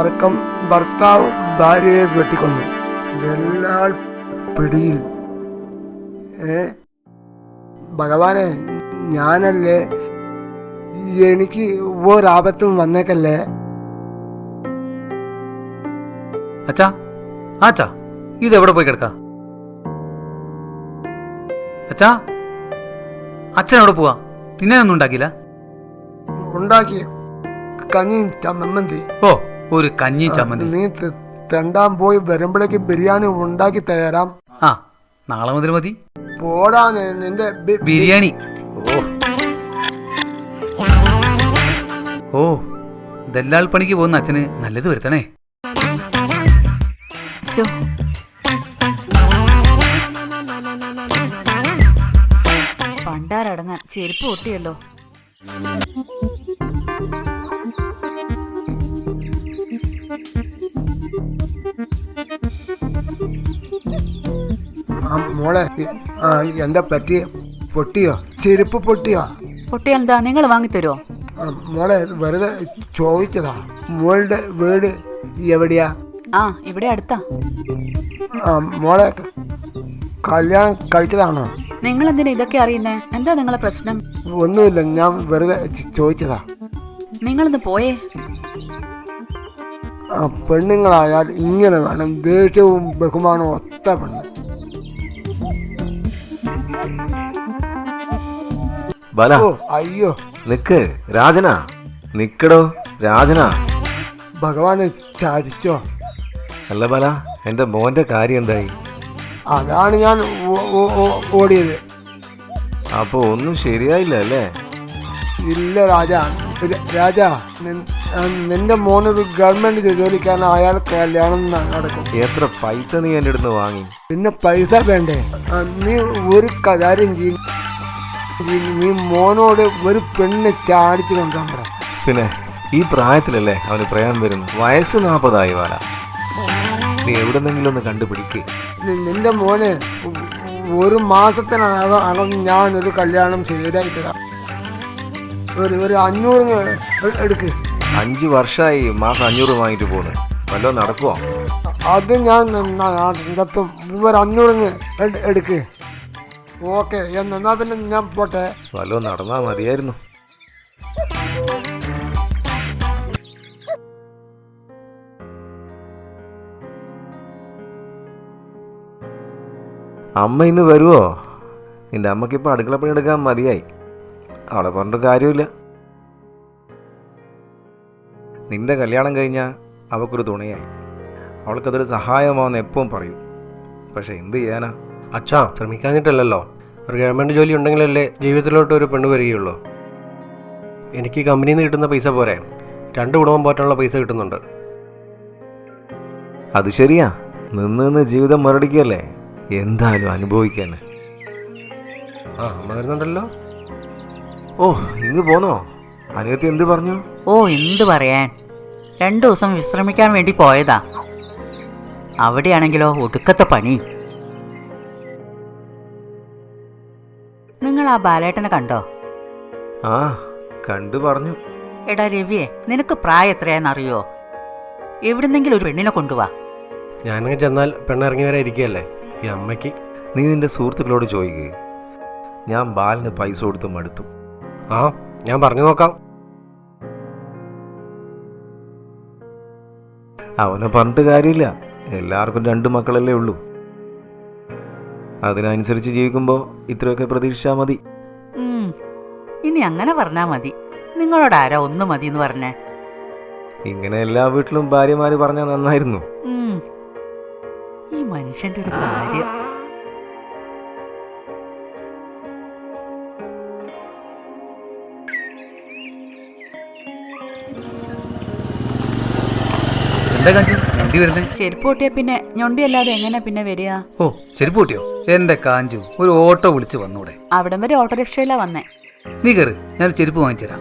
അടക്കം ഭർത്താവ് ഭാര്യയെ വെട്ടിക്കൊന്നു. ഇതെല്ലാ പിടിയിൽ. ഏ? ഭഗവാനെ ഞാനല്ലേ? എനിക്ക് ഒരാപത്തും വന്നേക്കല്ലേ? അച്ഛാ ആച്ചാ ഇത് എവിടെ പോയി കിടക്ക? അച്ഛാ അച്ഛൻ എവിടെ പോവാ. തിന്നാനൊന്നും ഉണ്ടാക്കിയില്ല? ഉണ്ടാക്കി. കഞ്ഞിയും ചമ്മന്തി. ഓ ഒരു കഞ്ഞി ചമ്മന്തി. നീ തെണ്ടാൻ പോയി വരുമ്പോഴേക്ക് ബിരിയാണി ഉണ്ടാക്കി തരാം. ആ നാളെ മുതൽ മതി. പോടാ നി- നിന്റെ ബി- ബിരിയാണി. ഓ. ഓ ദല്ലാൾ പണിക്ക് പോകുന്ന അച്ഛന് നല്ലത് വരുത്തണേ. ശോ. പണ്ടാരടങ്ങാൻ ചെരുപ്പ് പൊട്ടിയല്ലോ. മോളെ ആ, എന്താ പറ്റിയ? പൊട്ടിയോ? ചെരുപ്പ് പൊട്ടിയോ? പൊട്ടിയ എന്താ നിങ്ങൾ വാങ്ങിത്തരുമോ ആ, മോളെ വെറുതെ ചോദിച്ചതാ. മോളുടെ വീട് എവിടെയാ? ആ ഇവിടെ അടുത്താ. ആ, മോളെ ക- കല്യാണം കഴിച്ചതാണോ? നിങ്ങൾ എന്തിനാ ഇതൊക്കെ അറിയുന്നേ? എന്താ നിങ്ങളെ പ്രശ്നം? ഒന്നുമില്ല ഞാൻ വെറുതെ ചി- ചോദിച്ചതാ. നിങ്ങളിന്ന് പോയേ. ആ, പെണ്ണുങ്ങളായാൽ ഇങ്ങനെ വേണം ദേഷ്യവും ബഹുമാനവും ഒത്ത പെണ്ണ്. ബല. അയ്യോ. നിക്ക്. രാജനാ. നിക്കടോ രാജനാ. ഭഗവാനെ ചാരിച്ചോ. അല്ല ബല എന്റെ മോന്റെ കാര്യം എന്തായി അതാണ് ഞാൻ ഓടിയത്. അപ്പൊ ഒന്നും ശരിയായില്ല അല്ലേ? ഇല്ല രാജാ. രാജാ നിന്റെ മോനൊരു ഗവൺമെന്റ് ജോലിക്കാരൻ അയാൾ കല്യാണം നടക്കും. എത്ര പൈസ നീ എന്റെ അടുത്ത് വാങ്ങി? പിന്നെ പൈസ വേണ്ടേ? നീ ഒരു കാര്യം ചെയ്യും. നീ മോനോട് ഒരു പെണ്ണ് ചാടിച്ചു കൊണ്ടാൻ പറ പിന്നെ ഈ പ്രായത്തിലല്ലേ അവന് പ്രയാൻ വരുന്നു വയസ്സ് നാപ്പതായി വാല നീ എവിടെന്നെങ്കിലും ഒന്ന് കണ്ടുപിടിക്ക് നിന്റെ മോന് ഒരു മാസത്തിനകം അകം ഞാൻ ഒരു കല്യാണം ശരിയായി തരാം ഒരു ഒരു അഞ്ഞൂറ് എടുക്ക് അഞ്ചു വർഷമായി മാസം അഞ്ഞൂറ് വാങ്ങിട്ട് പോണ് വല്ലോ നടക്കുവോ അത് ഞാൻ ഒരു അഞ്ഞൂറ് എട്- എടുക്ക് ഓക്കെ എന്നാ പിന്നെ ഞാൻ പോട്ടെ. വല്ലോ നടന്നാ മതിയായിരുന്നു. അമ്മ ഇന്ന് വരുവോ? നിന്റെ ഇപ്പൊ അടുക്കള പണി എടുക്കാൻ മതിയായി. അവളെ പറഞ്ഞിട്ട് കാര്യമില്ല. നിന്റെ കല്യാണം കഴിഞ്ഞാൽ അവൾക്കൊരു തുണയായി. അവൾക്കതൊരു സഹായമാവെന്ന് എപ്പോഴും പറയും. പക്ഷെ എന്ത് ചെയ്യാനാ? അച്ഛാ ശ്രമിക്കാഞ്ഞിട്ടല്ലല്ലോ. ഒരു ഗവൺമെന്റ് ജോലി ഉണ്ടെങ്കിലല്ലേ ജീവിതത്തിലോട്ട് ഒരു പെണ്ണ് വരികയുള്ളൂ. എനിക്ക് കമ്പനിയിൽ നിന്ന് കിട്ടുന്ന പൈസ പോരെ. രണ്ട് കുടുംബം പോറ്റാനുള്ള പൈസ കിട്ടുന്നുണ്ട്. അത് ശരിയാ. നിന്ന് നിന്ന് ജീവിതം മറടിക്കല്ലേ? എന്തായാലും അനുഭവിക്കാൻ ആ അമ്മ വരുന്നുണ്ടല്ലോ. ഓ ഇങ്ങ് പോന്നോ? അനിയത്തി എന്ത് പറഞ്ഞു? ഓ എന്ത് പറയാൻ? രണ്ടു ദിവസം വിശ്രമിക്കാൻ വേണ്ടി പോയതാ. അവിടെയാണെങ്കിലോ ഒടുക്കത്തെ പണി. ആ ബാലേട്ടനെ കണ്ടോ? ആ കണ്ടു പറഞ്ഞു. എടാ രവിയെ നിനക്ക് പ്രായം എത്രയാണെന്നറിയോ? എവിടുന്നെങ്കിലും ഒരു പെണ്ണിനെ കൊണ്ടുവാ. ഞാനങ്ങ് ചെന്നാൽ പെണ്ണിറങ്ങി വരെ ഇരിക്കുകയല്ലേ? ഈ അമ്മയ്ക്ക്. നീ നിന്റെ സുഹൃത്തുക്കളോട് ചോദിക്കുകയും ഞാൻ ബാലിന് പൈസ കൊടുത്ത് മടുത്തു. ആ ഞാൻ പറഞ്ഞു നോക്കാം. അവനെ പറഞ്ഞിട്ട് കാര്യമില്ല. എല്ലാവർക്കും രണ്ട് മക്കളല്ലേ ഉള്ളൂ. അതിനനുസരിച്ച് ജീവിക്കുമ്പോൾ ഇത്രയൊക്കെ പ്രതീക്ഷിച്ചാൽ മതി. ഇനി അങ്ങനെ പറഞ്ഞാ മതി. നിങ്ങളോട് ആരാ ഒന്ന് മതി എന്ന് പറഞ്ഞേ? ഇങ്ങനെ എല്ലാ വീട്ടിലും ഭാര്യമാര് പറഞ്ഞാൽ നന്നായിരുന്നു. ഈ മനുഷ്യന്റെ ഒരു കാര്യം. എന്താ കാഞ്ചു വണ്ടി വരുന്നേ? ചെരുപ്പ് പൊട്ടിയാ പിന്നെ ഞൊണ്ടിയല്ലാതെ എങ്ങനെ പിന്നെ വരിക? ഓ ചെരുപ്പ് കൂട്ടിയോ എന്റെ കാഞ്ചു ഒരു ഓട്ടോ വിളിച്ചു വന്നൂടെ. അവിടെ വരെ ഓട്ടോറിക്ഷയിലാ വന്നേ. നീ കയറി ഞാൻ ചെരുപ്പ് വാങ്ങിച്ചരാം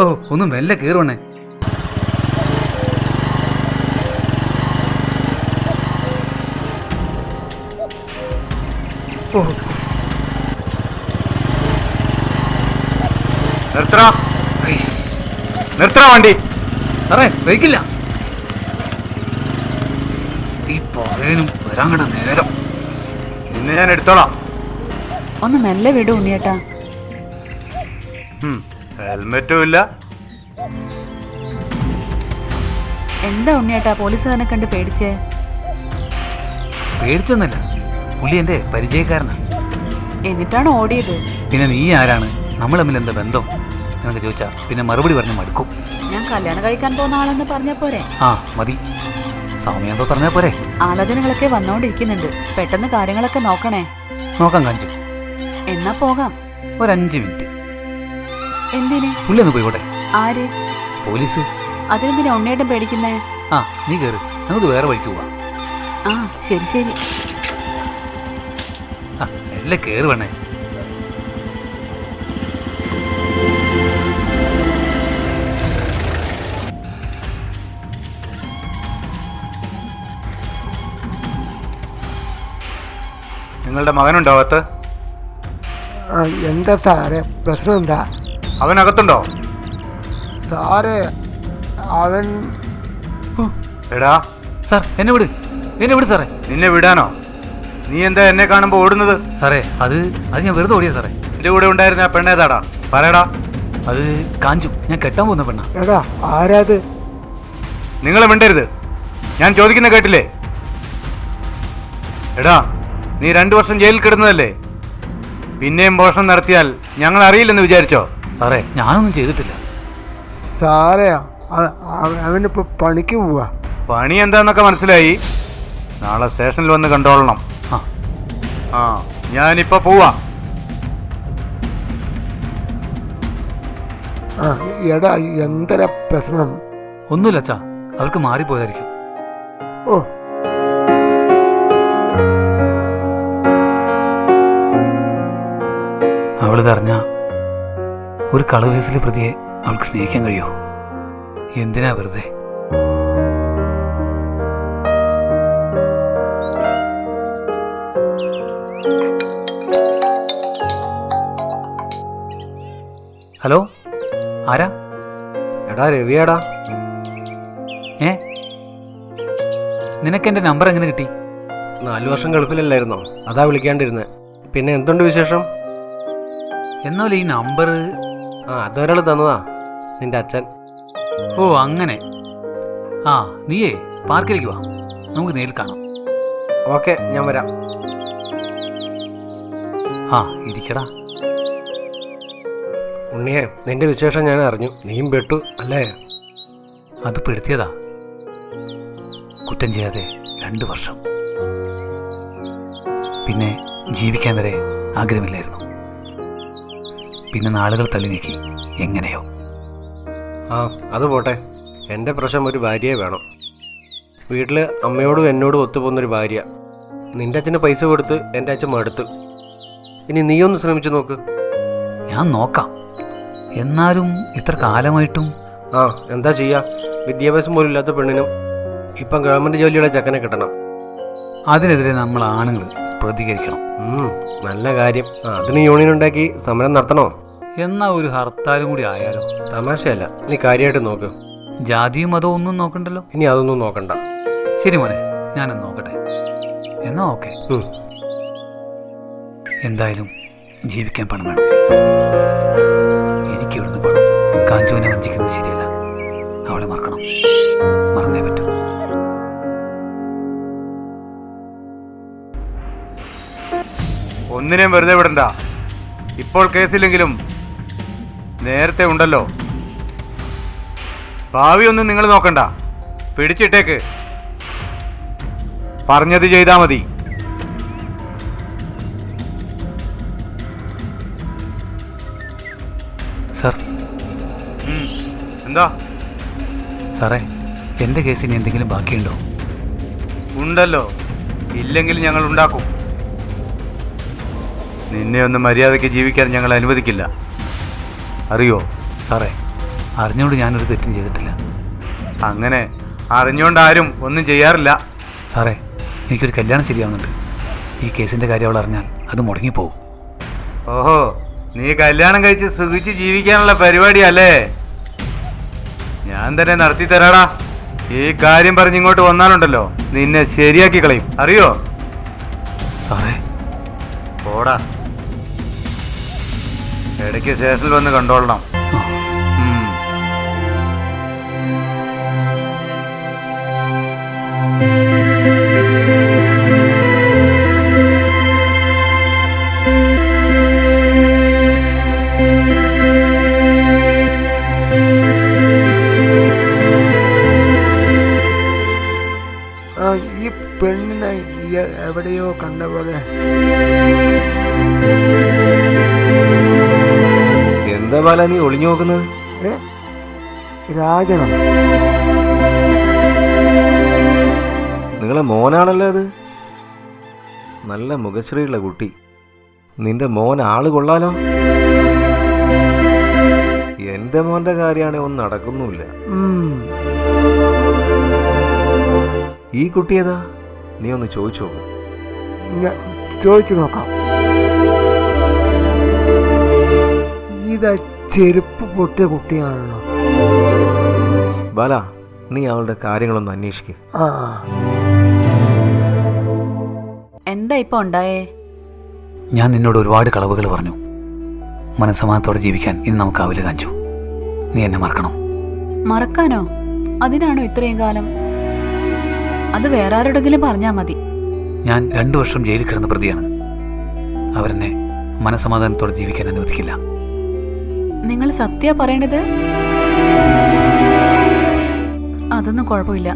ഓ ഒന്ന് മെല്ലെ കേറണേ നിർത്തണോ നിർത്തണോ വണ്ടി. സാറേ വൈകില്ല ഈ പറയാനും വരാങ്ങട നേരം. നിന്നെ ഞാൻ എടുത്തോളാം. ഒന്ന് മെല്ലെ വിടും ഉണ്ണിയേട്ടാ. ഹെൽമെറ്റും ഇല്ല. എന്താ ഉണ്ണിയേട്ടാ പോലീസുകാരനെ കണ്ട് പേടിച്ചേ? പേടിച്ചൊന്നല്ല പുള്ളി എന്റെ പരിചയക്കാരനാണ് എന്നിട്ടാണ് ഓടിയത്? പിന്നെ നീ ആരാണ്? നമ്മൾ തമ്മിൽ എന്താ ബന്ധം? എന്നൊക്കെ ചോദിച്ചാ പിന്നെ മറുപടി പറഞ്ഞ് മടുക്കും. ഞാൻ കല്യാണം കഴിക്കാൻ പോകുന്ന ആളെന്ന് പറഞ്ഞ പോരെ? ആ മതി. സമയമാകുമ്പോൾ പറഞ്ഞ പോരെ. ആലോചനകളൊക്കെ വന്നോണ്ടിരിക്കുന്നുണ്ട്. പെട്ടെന്ന് കാര്യങ്ങളൊക്കെ നോക്കണേ. നോക്കാം കാഞ്ചു എന്നാ പോകാം. ഒരഞ്ചു മിനിറ്റ്. എന്തിന്? പുള്ളി ഒന്ന് പോയിക്കോട്ടെ. ആര്? പോലീസ്. അതിനെന്തിനാ ഉണ്ണിയേട്ടൻ പേടിക്കുന്നേ? ആ നീ കേറ്. നമുക്ക് വേറെ വഴിക്ക് പോവാം. ആ ശരി ശരി. ആ എല്ലാം കയറി നിങ്ങളുടെ മകനുണ്ടോ അകത്ത്? ആ, എന്താ സാറേ? പ്രശ്നം എന്താ? അവനകത്തുണ്ടോ? സാറേ അവൻ എടാ. സാർ എന്നെ വിട്. എന്നെ വിട് സാറേ. നിന്നെ വിടാനോ? നീ എന്താ എന്നെ കാണുമ്പോൾ ഓടുന്നത്? സാറേ അത് അത് ഞാൻ വെറുതെ ഓടിയ സാറേ. എന്റെ കൂടെ ഉണ്ടായിരുന്ന ആ പെണ്ണേതാടാ പറയടാ. അത് കാഞ്ചു. ഞാൻ കെട്ടാൻ പോകുന്ന പെണ്ണാ. എടാ ആരാത്? നിങ്ങൾ മിണ്ടരുത്. ഞാൻ ചോദിക്കുന്ന കേട്ടില്ലേ? എടാ നീ രണ്ടു വർഷം ജയിലിൽ കിടന്നതല്ലേ? പിന്നെയും മോഷണം നടത്തിയാൽ ഞങ്ങൾ അറിയില്ലെന്ന് വിചാരിച്ചോ? സാറേ ഞാനൊന്നും ചെയ്തിട്ടില്ല. സാറേ അവനിപ്പോ പണിക്ക് പോവാ. പണി എന്താന്നൊക്കെ മനസ്സിലായി? നാളെ സ്റ്റേഷനിൽ വന്ന് കണ്ടോളണം. ആ. ആ ഞാനിപ്പോ പോവാ. ആ എടാ എന്തര പ്രശ്നം? ഒന്നുമില്ല അച്ഛാ. അവർക്ക് മാറിപ്പോയതായിരിക്കും. ഓ അവളിതറിഞ്ഞ ഒരു കളവേസിലെ പ്രതിയെ അവൾക്ക് സ്നേഹിക്കാൻ കഴിയുമോ എന്തിനാ വെറുതെ? ഹലോ? ആരാ? എടാ രവിയാടാ. ഏ? നിനക്ക് എന്റെ നമ്പർ എങ്ങനെ കിട്ടി? നാലു വർഷം ഗൾഫിലല്ലായിരുന്നോ? അതാ വിളിക്കാണ്ടിരുന്നത് പിന്നെ എന്തുണ്ട് വിശേഷം? എന്നാലും ഈ നമ്പർ ആ അതൊരാൾ തന്നതാ നിന്റെ അച്ഛൻ. ഓ അങ്ങനെ. ആ നീയേ പാർക്കിലേക്ക് വാ. നമുക്ക് നേരിൽ കാണാം. ഓക്കെ ഞാൻ വരാം. ആ ഇരിക്കടാ. ഉണ്ണിയെ നിന്റെ വിശേഷം ഞാൻ അറിഞ്ഞു. നീയും പെട്ടു അല്ലേ? അത് പെടുത്തിയതാ. കുറ്റം ചെയ്യാതെ രണ്ട് വർഷം. പിന്നെ ജീവിക്കാൻ വരെ ആഗ്രഹമില്ലായിരുന്നു. പിന്നെ നാളുകൾ തള്ളി നീക്കി. എങ്ങനെയോ. ആ അത് പോട്ടെ. എന്റെ പ്രശ്നം ഒരു ഭാര്യയെ വേണം. വീട്ടിൽ അമ്മയോടും എന്നോടും ഒത്തുപോകുന്നൊരു ഭാര്യ. നിന്റെ അച്ഛന് പൈസ കൊടുത്ത് എന്റെ അച്ഛൻ മടുത്ത്. ഇനി നീ ഒന്ന് ശ്രമിച്ചു നോക്ക്. ഞാൻ നോക്കാം. എന്നാലും ഇത്ര കാലമായിട്ടും ആ എന്താ ചെയ്യാ? വിദ്യാഭ്യാസം പോലും ഇല്ലാത്ത പെണ്ണിനും ഇപ്പം ഗവൺമെന്റ് ജോലിയുടെ ചക്കനെ കിട്ടണം. അതിനെതിരെ നമ്മൾ ആണുങ്ങൾ പ്രതികരിക്കണം. നല്ല കാര്യം. അതിന് യൂണിയൻ ഉണ്ടാക്കി സമരം നടത്തണോ? എന്നാ ഒരു ഹർത്താലും കൂടി ആയാലോ? തമാശയല്ല. നീ കാര്യമായിട്ട് നോക്ക്. ജാതിയും മതവും ഒന്നും നോക്കണ്ടല്ലോ? ഇനി അതൊന്നും നോക്കണ്ട. ശരി മോനെ ഞാനൊന്ന് നോക്കട്ടെ. എന്നാ ഓക്കെ. എന്തായാലും ജീവിക്കാൻ പണം വേണം. എനിക്ക് ഇവിടുന്ന് പണം കാഞ്ചുവിനെ വഞ്ചിക്കുന്നത് ശരിയല്ല. അവളെ മറക്കണം. മറന്നേ പറ്റൂ. ഒന്നിനെയും വെറുതെ വിടണ്ട. ഇപ്പോൾ കേസില്ലെങ്കിലും നേരത്തെ ഉണ്ടല്ലോ. ഭാവി ഒന്നും നിങ്ങൾ നോക്കണ്ട. പിടിച്ചിട്ടേക്ക്. പറഞ്ഞത് ചെയ്താൽ മതി. സാർ. എന്താ? സാറേ എന്റെ കേസിന് എന്തെങ്കിലും ബാക്കിയുണ്ടോ? ഉണ്ടല്ലോ. ഇല്ലെങ്കിൽ ഞങ്ങൾ ഉണ്ടാക്കും. നിന്നെ ഒന്നും മര്യാദയ്ക്ക് ജീവിക്കാൻ ഞങ്ങൾ അനുവദിക്കില്ല. അറിയോ സാറേ? അറിഞ്ഞുകൊണ്ട് ഞാനൊരു തെറ്റും ചെയ്തിട്ടില്ല. അങ്ങനെ അറിഞ്ഞുകൊണ്ട് ആരും ഒന്നും ചെയ്യാറില്ല. സാറേ എനിക്കൊരു കല്യാണം ശരിയാവുന്നുണ്ട്. ഈ കേസിന്റെ കാര്യം അവൾ അറിഞ്ഞാൽ അത് മുടങ്ങിപ്പോവും. ഓഹോ നീ കല്യാണം കഴിച്ച് സുഖിച്ച് ജീവിക്കാനുള്ള പരിപാടിയല്ലേ? ഞാൻ തന്നെ നടത്തി തരാടാ. ഈ കാര്യം പറഞ്ഞ് ഇങ്ങോട്ട് വന്നാലുണ്ടല്ലോ നിന്നെ ശരിയാക്കി കളയും. അറിയോ? സാറേ. പോടാ. ഇടയ്ക്ക് സ്റ്റേഷനിൽ വന്ന് കണ്ടോളണം. എവിടെയോ കണ്ട പോലെ എന്താ നീ ഒളിഞ്ഞു നോക്കുന്നത്? രാജനോ നിങ്ങളെ മോനാണല്ലോ അത്. നല്ല മുഖശ്രീയുള്ള കുട്ടി. നിന്റെ മോൻ ആൾ കൊള്ളാലോ? എന്റെ മോന്റെ കാര്യമാണ് ഒന്നും നടക്കുന്നുമില്ല. ഈ കുട്ടി ഏതാ? നീ ഒന്ന് ചോദിച്ചു നോക്ക് ചോദിച്ചു നോക്കാം. ഇതാ ചെരുപ്പ് പൊട്ടിയ കുട്ടിയാണല്ലോ. ബാല നീ അവളുടെ കാര്യങ്ങളൊന്ന് അന്വേഷിക്കും. ആ. എന്താ ഇപ്പൊ ഉണ്ടായേ? ഞാൻ നിന്നോട് ഒരുപാട് കളവുകൾ പറഞ്ഞു. മനസ്സമാനത്തോടെ ജീവിക്കാൻ ഇനി നമുക്കാവില്ല കാഞ്ചു. നീ എന്നെ മറക്കണം? മറക്കാനോ? അതിനാണോ ഇത്രയും കാലം? അത് വേറെ ആരോടെങ്കിലും പറഞ്ഞാ മതി. ഞാൻ രണ്ടു വർഷം ജയിലിൽ കിടന്ന പ്രതിയാണ്. അവരെന്നെ മനസ്സമാധാനത്തോടെ ജീവിക്കാൻ അനുവദിക്കില്ല. നിങ്ങൾ സത്യ പറയണത്? അതൊന്നും കുഴപ്പമില്ല.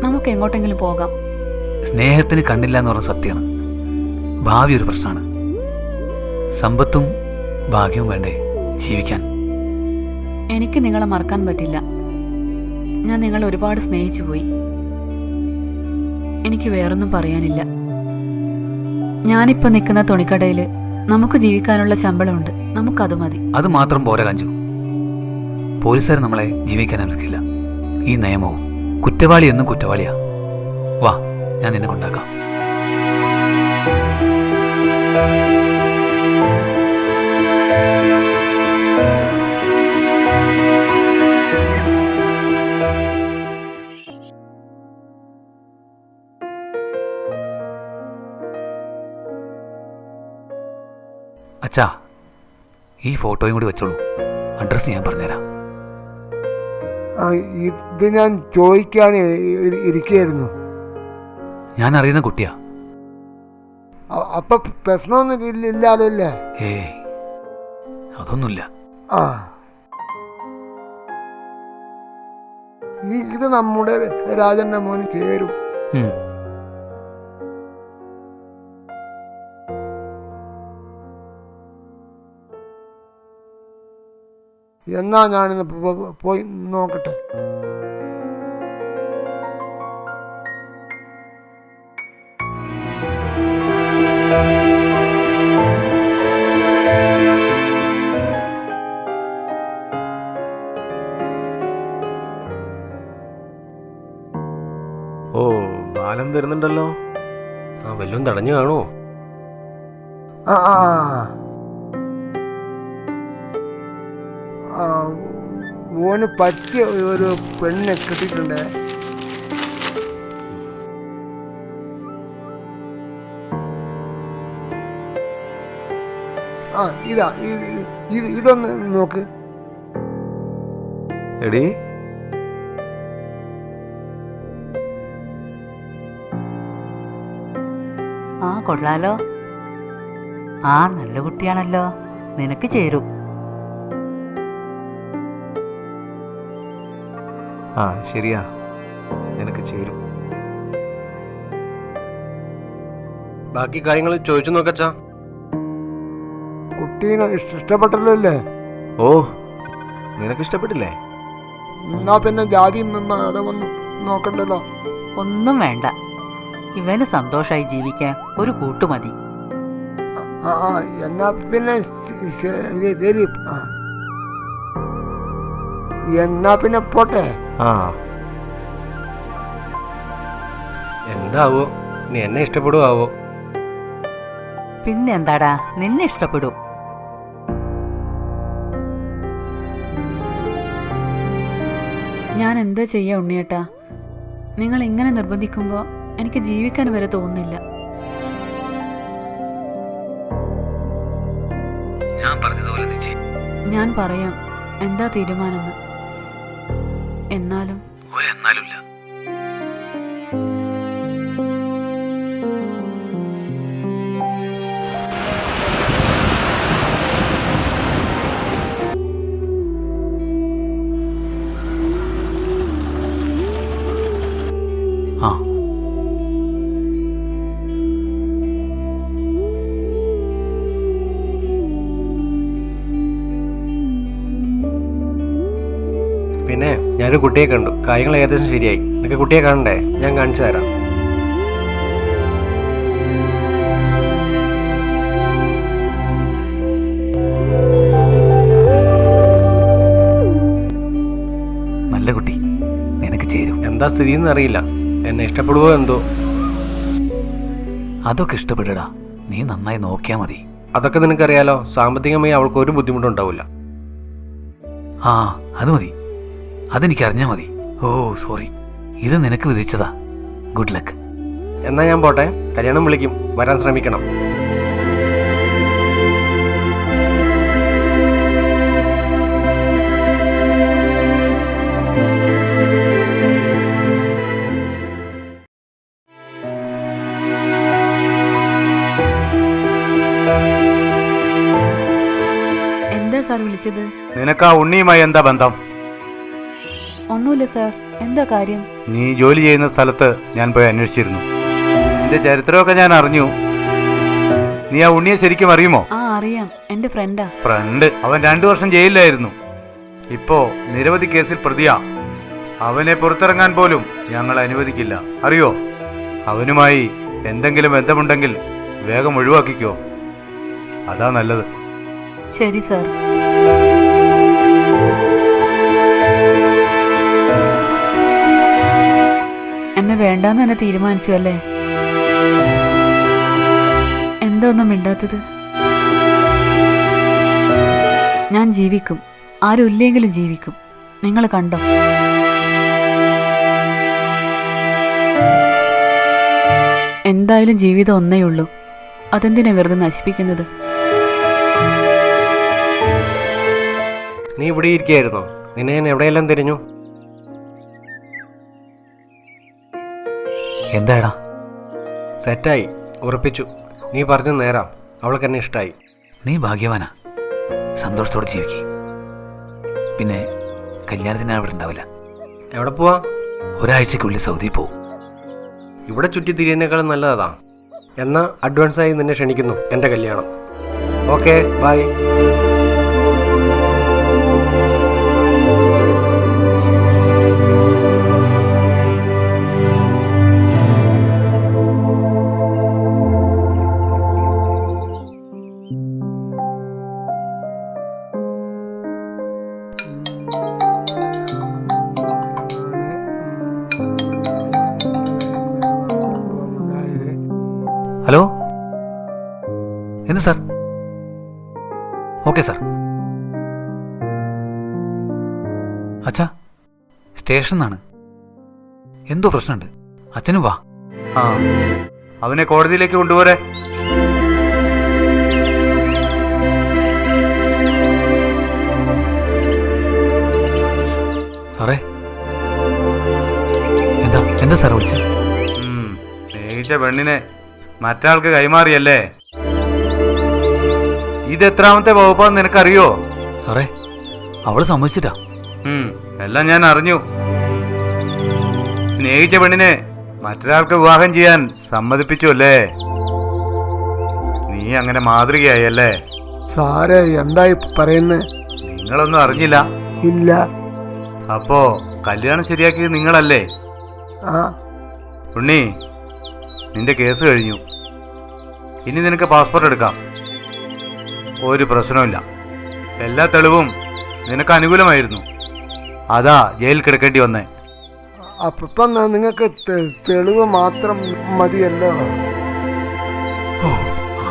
നമുക്ക് എങ്ങോട്ടെങ്കിലും പോകാം. സ്നേഹത്തിന് കണ്ടില്ല എന്ന് പറഞ്ഞ സത്യമാണ് ഭാവി ഒരു പ്രശ്നമാണ്. സമ്പത്തും ഭാഗ്യവും വേണ്ടേ ജീവിക്കാൻ? എനിക്ക് നിങ്ങളെ മറക്കാൻ പറ്റില്ല. ഞാൻ നിങ്ങളെ ഒരുപാട് സ്നേഹിച്ചു പോയി. എനിക്ക് വേറൊന്നും പറയാനില്ല. ഞാനിപ്പോ നിൽക്കുന്ന തുണിക്കടയിൽ നമുക്ക് ജീവിക്കാനുള്ള ശമ്പളമുണ്ട്. നമുക്കത് മതി. അത് മാത്രം പോരാ കഞ്ചു. പോലീസുകാർ നമ്മളെ ജീവിക്കാൻ അനുവദിക്കില്ല ഈ നിയമവും. കുറ്റവാളി എന്നും കുറ്റവാളിയാ. വാ ഞാൻ നിന്നെ കൊണ്ടാക്കാം. അച്ഛാ ഈ ഫോട്ടോയും കൂടി വെച്ചോളൂ. അഡ്രസ് ഞാൻ പറഞ്ഞുതരാം. ഇത് ഞാൻ ചോദിക്കാൻ ഇരിക്കുന്നു ഇരിക്കുകയായിരുന്നു. ഞാൻ അറിയുന്ന കുട്ടിയാ. അപ്പൊ പ്രശ്നമൊന്നും ഇല്ല- ഇല്ലാലോ അല്ലേ? അതൊന്നുമില്ല. ആ. ഇത് നമ്മുടെ രാജന്റെ മോന് ചേരും. എന്നാ ഞാനിന്ന് പോയി നോക്കട്ടെ. ഓ ബാലം വരുന്നുണ്ടല്ലോ. ആ വല്ലതും തടഞ്ഞു കാണുമോ ആ ആ ആ. ഓന് പറ്റിയ ഒരു പെണ്ണിനെ കിട്ടിയിട്ടുണ്ട്. ആ ഇതാ ഇത് ഇത് ഇതൊന്ന് നോക്ക്. എടി. ആ കൊള്ളാലോ. ആ നല്ല കുട്ടിയാണല്ലോ. നിനക്ക് ചേരും. ആ ശരിയാ. നിനക്ക് ചേരും. ബാക്കി കാര്യങ്ങൾ ചോദിച്ചു നോക്കച്ചാ കുട്ടീനെ ഇഷ്ട- ഇഷ്ടപ്പെട്ടല്ലോ അല്ലേ? ഓ നിനക്ക് ഇഷ്ടപ്പെട്ടില്ലേ എന്നാ പിന്നെ ജാതി മതമൊന്നും നോക്കണ്ടല്ലോ. ഒന്നും വേണ്ട. ഇവന് സന്തോഷമായി ജീവിക്കാൻ ഒരു കൂട്ടുമതി ആ ആ എന്നാ പിന്നെ ശ- ശരി ശരി. ആ. എന്നാ പിന്നെ പോട്ടെ. ആ. എന്താവോ? നീ എന്നെ ഇഷ്ടപ്പെടുവോ പിന്നെന്താടാ? നിന്നെ ഇഷ്ടപ്പെടും. ഞാൻ എന്താ ചെയ്യാ ഉണ്ണിയേട്ടാ? നിങ്ങൾ ഇങ്ങനെ നിർബന്ധിക്കുമ്പോൾ എനിക്ക് ജീവിക്കാൻ വരെ തോന്നുന്നില്ല. ഞാൻ പറഞ്ഞതുപോലെ ഞാൻ പറയാം. എന്താ തീരുമാനം എന്നാലും ഒരെന്നാലുമില്ല. ആ ഞാനൊരു കുട്ടിയെ കണ്ടു. കാര്യങ്ങൾ ഏകദേശം ശരിയായി. നിനക്ക് കുട്ടിയെ കാണണ്ടേ? ഞാൻ കാണിച്ചു തരാം. നല്ല കുട്ടി. നിനക്ക് ചേരും. എന്താ സ്ഥിതി എന്ന് അറിയില്ല. എന്നെ ഇഷ്ടപ്പെടുവോ എന്തോ? അതൊക്കെ ഇഷ്ടപ്പെടടാ. നീ നന്നായി നോക്കിയാ മതി. അതൊക്കെ നിനക്കറിയാലോ. സാമ്പത്തികമായി അവൾക്ക് ഒരു ബുദ്ധിമുട്ടുണ്ടാവില്ല ആ അത് മതി. അതെനിക്ക് അറിഞ്ഞാ മതി. Oh sorry. ഇത് നിനക്ക് വിധിച്ചതാ. Good luck. എന്നാ ഞാൻ പോട്ടെ. കല്യാണം വിളിക്കും. വരാൻ ശ്രമിക്കണം. എന്താ സാർ വിളിച്ചത്? നിനക്ക് ആ ഉണ്ണിയുമായി എന്താ ബന്ധം? ഒന്നുമില്ല സർ. എന്താ കാര്യം? നീ ജോലി ചെയ്യുന്ന സ്ഥലത്ത് ഞാൻ പോയി അന്വേഷിച്ചിരുന്നു. നിന്റെ ചരിത്രമൊക്കെ ഞാൻ അറിഞ്ഞു. നീ ആ ഉണ്ണിയെ ശരിക്കും അറിയുമോ? ആ അറിയാം. എന്റെ ഫ്രണ്ടാ. ഫ്രണ്ട്. അവൻ രണ്ടു വർഷം ജയിലിലായിരുന്നു. ഇപ്പോ നിരവധി കേസിൽ പ്രതിയാ. അവനെ പുറത്തിറങ്ങാൻ പോലും ഞങ്ങൾ അനുവദിക്കില്ല. അറിയോ? അവനുമായി എന്തെങ്കിലും ബന്ധമുണ്ടെങ്കിൽ വേഗം ഒഴിവാക്കിക്കോ. അതാ നല്ലത്. ശരി സാർ. എന്നെ വേണ്ടാന്ന് തന്നെ തീരുമാനിച്ചു അല്ലേ? എന്താ ഒന്നും മിണ്ടാത്തത്? ഞാൻ ജീവിക്കും. ആരും ഇല്ലെങ്കിലും ജീവിക്കും. നിങ്ങൾ കണ്ടോ? എന്തായാലും ജീവിതം ഒന്നേ ഉള്ളൂ. അതെന്തിനാ വെറുതെ നശിപ്പിക്കുന്നത്? നീ ഇവിടെ ഇരിക്കുകയായിരുന്നോ നിന്നെ ഞാൻ എവിടെയെല്ലാം തിരിഞ്ഞു? എന്താടാ? സെറ്റായി. ഉറപ്പിച്ചു. നീ പറഞ്ഞു നേരാം. അവൾക്ക് എന്നെ ഇഷ്ടമായി നീ ഭാഗ്യവാനാ. സന്തോഷത്തോടെ ജീവിക്കേ. പിന്നെ കല്യാണത്തിന് അവിടെ ഉണ്ടാവില്ല. എവിടെ പോവാ? ഒരാഴ്ചക്കുള്ളിൽ സൗദി പോവും. ഇവിടെ ചുറ്റി തിരിയുന്നേക്കാളും നല്ലതാ. എന്നാ അഡ്വാൻസായി നിന്നെ ക്ഷണിക്കുന്നു എന്റെ കല്യാണം. Okay bye sir. Okay sir. അച്ഛാ സ്റ്റേഷൻ നിന്നാണ് എന്തോ പ്രശ്നമുണ്ട്. അച്ഛനും വാ. ആ അവനെ കോടതിയിലേക്ക് കൊണ്ടുപോരെ. സാറേ. എന്താ എന്താ സാറേ വിളിച്ചത് ഉം, സ്നേഹിച്ച പെണ്ണിനെ മറ്റാൾക്ക് കൈമാറിയല്ലേ? ഇത് എത്രാമത്തെ വകുപ്പാന്ന് നിനക്കറിയോ? സാറേ അവൾ സമ്മതിച്ചിട്ടാ. ഉം, എല്ലാം ഞാൻ അറിഞ്ഞു. സ്നേഹിച്ച പെണ്ണിനെ മറ്റൊരാൾക്ക് വിവാഹം ചെയ്യാൻ സമ്മതിപ്പിച്ചു അല്ലേ? നീ അങ്ങനെ മാതൃകയായി അല്ലേ? സാറേ എന്തായി പറയുന്നത് നിങ്ങളൊന്നും അറിഞ്ഞില്ല. ഇല്ല. അപ്പോ കല്യാണം ശരിയാക്കിയത് നിങ്ങളല്ലേ? ആ. ഉണ്ണി നിന്റെ കേസ് കഴിഞ്ഞു. ഇനി നിനക്ക് പാസ്പോർട്ട് എടുക്കാം. ഒരു പ്രശ്നവുമില്ല. എല്ലാ തെളിവും നിനക്ക് അനുകൂലമായിരുന്നു. അതാ ജയിൽ കിടക്കേണ്ടി വന്നേ. അപ്പം നിങ്ങൾക്ക് തെളിവ് മാത്രം മതിയല്ലോ. ഓ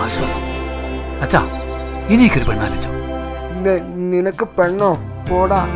ആശ്വാസം. അച്ഛാ ഇനിക്കൊരു നി- നിനക്ക് പെണ്ണോ? പോടാ.